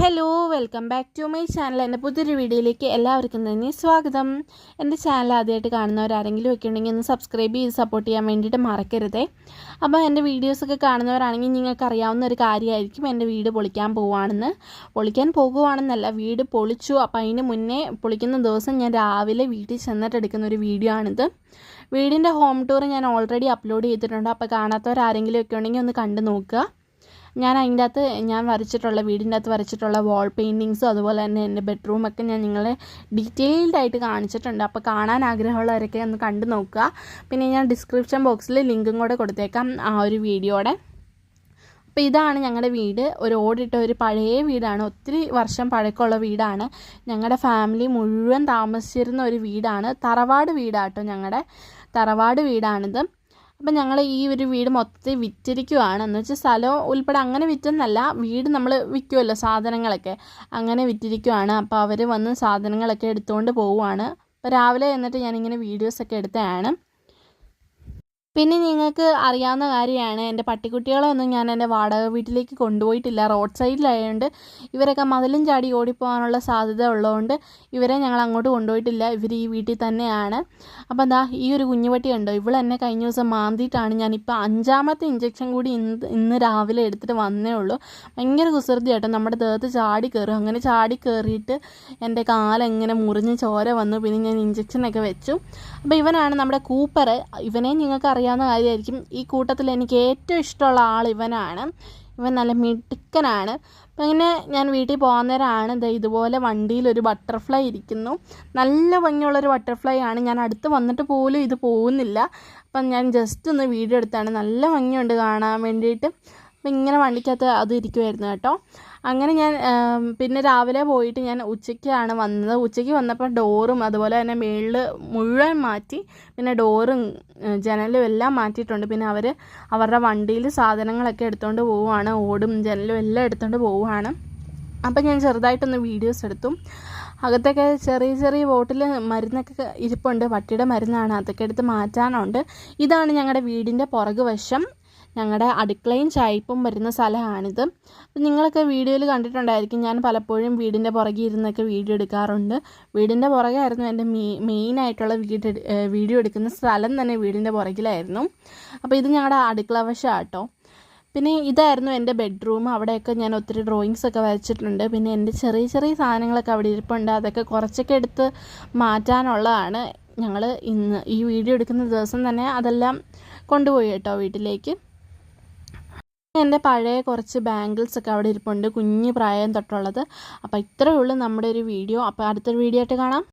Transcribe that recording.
Hello welcome back to my channel എന്റെ പുതിയൊരു വീഡിയോയിലേക്ക് എല്ലാവർക്കും തന്നെ സ്വാഗതം. എന്റെ ചാനൽ ആദ്യമായിട്ട് കാണുന്നവരാരെങ്കിലും ഒക്കെ ഉണ്ടെങ്കിൽ ഒന്ന് സബ്സ്ക്രൈബ് ചെയ്ത് സപ്പോർട്ട് ചെയ്യാൻ വേണ്ടിയിട്ട് മറക്കരുതേ. അപ്പോൾ എന്റെ വീഡിയോസൊക്കെ കാണുന്നവരാണെങ്കിൽ നിങ്ങൾക്ക് അറിയാവുന്ന ഒരു കാര്യമായിരിക്കും എന്റെ വീട് പൊളിക്കാൻ പോവുകയാണെന്ന് പൊളിക്കാൻ പോകുവാണെന്നല്ല വീട് പൊളിച്ചു. അപ്പോൾ അതിന് മുന്നേ പൊളിക്കുന്ന ദിവസം ഞാൻ രാവിലെ വീട്ടിൽ ചെന്നിട്ട് എടുക്കുന്ന ഒരു വീഡിയോ ആണിത്. വീടിന്റെ ഹോം ടൂർ ഞാൻ ഓൾറെഡി അപ്ലോഡ് ചെയ്തിട്ടുണ്ട്. അപ്പോൾ കാണാത്തവരാരെങ്കിലും ഒക്കെ ഉണ്ടെങ്കിൽ ഒന്ന് കണ്ടു നോക്കുക. ഞാൻ അതിന്റെ അകത്ത് ഞാൻ വരച്ചിട്ടുള്ള വീടിന്റെ അകത്ത് വരച്ചിട്ടുള്ള വാൾ പെയിന്റിങ്സും അതുപോലെ തന്നെ എന്റെ ബെഡ്റൂമൊക്കെ ഞാൻ നിങ്ങളെ ഡീറ്റെയിൽഡ് ആയിട്ട് കാണിച്ചിട്ടുണ്ട്. അപ്പോൾ കാണാൻ ആഗ്രഹമുള്ളവരൊക്കെ ഒന്ന് കണ്ടു നോക്കുക. പിന്നെ ഞാൻ ഡിസ്ക്രിപ്ഷൻ ബോക്സിൽ ലിങ്കും കൂടെ കൊടുത്തേക്കാം ആ ഒരു വീഡിയോടെ അപ്പോൾ ഇതാണ് ഞങ്ങളുടെ വീട്. ഒരു ഓടിട്ട ഒരു പഴയ വീടാണ്. ഒത്തിരി വർഷം പഴക്കമുള്ള വീടാണ്. ഞങ്ങളുടെ ഫാമിലി മുഴുവൻ താമസിച്ചിരുന്ന ഒരു വീടാണ്. തറവാട് വീടാട്ടോ ഞങ്ങളുടെ തറവാട് വീടാണിത്. അപ്പം ഞങ്ങൾ ഈ ഒരു വീട് മൊത്തത്തിൽ വിറ്റിരിക്കുവാണ്. എന്ന് വെച്ചാൽ സ്ഥലം ഉൾപ്പെടെ അങ്ങനെ വിറ്റെന്നല്ല വീട് നമ്മൾ വിൽക്കുമല്ലോ സാധനങ്ങളൊക്കെ. അങ്ങനെ വിറ്റിരിക്കുവാണ്. അപ്പോൾ അവർ വന്ന് സാധനങ്ങളൊക്കെ എടുത്തുകൊണ്ട് പോവുകയാണ് അപ്പോൾ രാവിലെ എന്നിട്ട് ഞാനിങ്ങനെ വീഡിയോസൊക്കെ എടുത്തതാണ്. പിന്നെ നിങ്ങൾക്ക് അറിയാവുന്ന കാര്യമാണ് എന്റെ പട്ടിക്കുട്ടികളൊന്നും ഞാൻ എന്റെ വാടക വീട്ടിലേക്ക് കൊണ്ടുപോയിട്ടില്ല. റോഡ് സൈഡിലായതുകൊണ്ട് ഇവരൊക്കെ മതിലും ചാടി ഓടിപ്പോകാനുള്ള സാധ്യത ഉള്ളതുകൊണ്ട് ഇവരെ ഞങ്ങൾ അങ്ങോട്ട് കൊണ്ടുപോയിട്ടില്ല. ഇവർ ഈ വീട്ടിൽ തന്നെയാണ്. അപ്പോൾ എന്താ ഈ ഒരു കുഞ്ഞുപട്ടി ഉണ്ടോ ഇവൾ എന്നെ കഴിഞ്ഞ ദിവസം മാന്തിയിട്ടാണ് ഞാനിപ്പോൾ അഞ്ചാമത്തെ ഇഞ്ചക്ഷൻ കൂടി ഇന്ന് ഇന്ന് രാവിലെ എടുത്തിട്ട് വന്നേ ഉള്ളൂ. ഭയങ്കര കുസൃതി നമ്മുടെ ദേഹത്ത് ചാടി കയറും അങ്ങനെ ചാടി കയറിയിട്ട് എന്റെ കാലെങ്ങനെ മുറിഞ്ഞ് ചോര വന്നു. പിന്നെ ഞാൻ ഇഞ്ചക്ഷനൊക്കെ വെച്ചു. അപ്പോൾ ഇവനാണ് നമ്മുടെ കൂപ്പർ ഇവനെ നിങ്ങൾക്ക് അറിയാവുന്ന കാര്യമായിരിക്കും. ഈ കൂട്ടത്തിൽ എനിക്ക് ഏറ്റവും ഇഷ്ടമുള്ള ആൾ ഇവനാണ്. ഇവൻ നല്ല മിടുക്കനാണ്. അപ്പം ഇങ്ങനെ ഞാൻ വീട്ടിൽ പോകാൻ നേരമാണ് ദേ ഇതുപോലെ വണ്ടിയിൽ ഒരു ബട്ടർഫ്ലൈ ഇരിക്കുന്നു. നല്ല ഭംഗിയുള്ളൊരു ബട്ടർഫ്ലൈ ആണ്. ഞാൻ അടുത്ത് വന്നിട്ട് പോലും ഇത് പോകുന്നില്ല. അപ്പം ഞാൻ ജസ്റ്റ് ഒന്ന് വീഡിയോ എടുത്താണ്. നല്ല ഭംഗിയുണ്ട് കാണാൻ വേണ്ടിയിട്ട്. അപ്പം ഇങ്ങനെ വണ്ടിക്കകത്ത് അത് ഇരിക്കുമായിരുന്നു കേട്ടോ. അങ്ങനെ ഞാൻ പിന്നെ രാവിലെ പോയിട്ട് ഞാൻ ഉച്ചയ്ക്കാണ് വന്നത്. ഉച്ചയ്ക്ക് വന്നപ്പോൾ ഡോറും അതുപോലെ തന്നെ മേളിൽ മുഴുവൻ മാറ്റി പിന്നെ ഡോറും ജനലും എല്ലാം മാറ്റിയിട്ടുണ്ട്. പിന്നെ അവർ അവരുടെ വണ്ടിയിൽ സാധനങ്ങളൊക്കെ എടുത്തുകൊണ്ട് പോവുകയാണ് ഓടും ജനലും എല്ലാം എടുത്തുകൊണ്ട് പോവുകയാണ് അപ്പം ഞാൻ ചെറുതായിട്ടൊന്ന് വീഡിയോസ് എടുത്തു. അകത്തൊക്കെ ചെറിയ ചെറിയ ബോട്ടിൽ മരുന്നൊക്കെ ഇരിപ്പുണ്ട്. പട്ടിയുടെ മരുന്നാണ്. അതൊക്കെ എടുത്ത് മാറ്റാനുണ്ട്. ഇതാണ് ഞങ്ങളുടെ വീടിന്റെ പുറകു വശം ഞങ്ങളുടെ അടുക്കളയും ചായപ്പും വരുന്ന സ്ഥലമാണിത്. അപ്പം നിങ്ങളൊക്കെ വീഡിയോയിൽ കണ്ടിട്ടുണ്ടായിരിക്കും ഞാൻ പലപ്പോഴും വീടിന്റെ പുറകെ ഇരുന്നൊക്കെ വീഡിയോ എടുക്കാറുണ്ട്. വീടിന്റെ പുറകെ ആയിരുന്നു എന്റെ മെയിൻ ആയിട്ടുള്ള വീട് വീഡിയോ എടുക്കുന്ന സ്ഥലം തന്നെ വീടിന്റെ പുറകിലായിരുന്നു. അപ്പോൾ ഇത് ഞങ്ങളുടെ അടുക്കള വശമാട്ടോ പിന്നെ ഇതായിരുന്നു എന്റെ ബെഡ്റൂം. അവിടെയൊക്കെ ഞാൻ ഒത്തിരി ഡ്രോയിങ്സ് ഒക്കെ വരച്ചിട്ടുണ്ട്. പിന്നെ എന്റെ ചെറിയ ചെറിയ സാധനങ്ങളൊക്കെ അവിടെ ഇരിപ്പുണ്ട്. അതൊക്കെ കുറച്ചൊക്കെ എടുത്ത് മാറ്റാനുള്ളതാണ്. ഞങ്ങൾ ഇന്ന് ഈ വീഡിയോ എടുക്കുന്ന ദിവസം തന്നെ അതെല്ലാം കൊണ്ടുപോയി കേട്ടോ വീട്ടിലേക്ക്. എന്റെ പഴയ കുറച്ച് ബാംഗിൾസ് ഒക്കെ അവിടെ ഇരിപ്പുണ്ട്. കുഞ്ഞു പ്രായം തൊട്ടുള്ളത്. അപ്പോൾ ഇത്രയേ ഉള്ളൂ നമ്മുടെ ഒരു വീഡിയോ. അപ്പോൾ അടുത്തൊരു വീഡിയോ ആയിട്ട് കാണാം.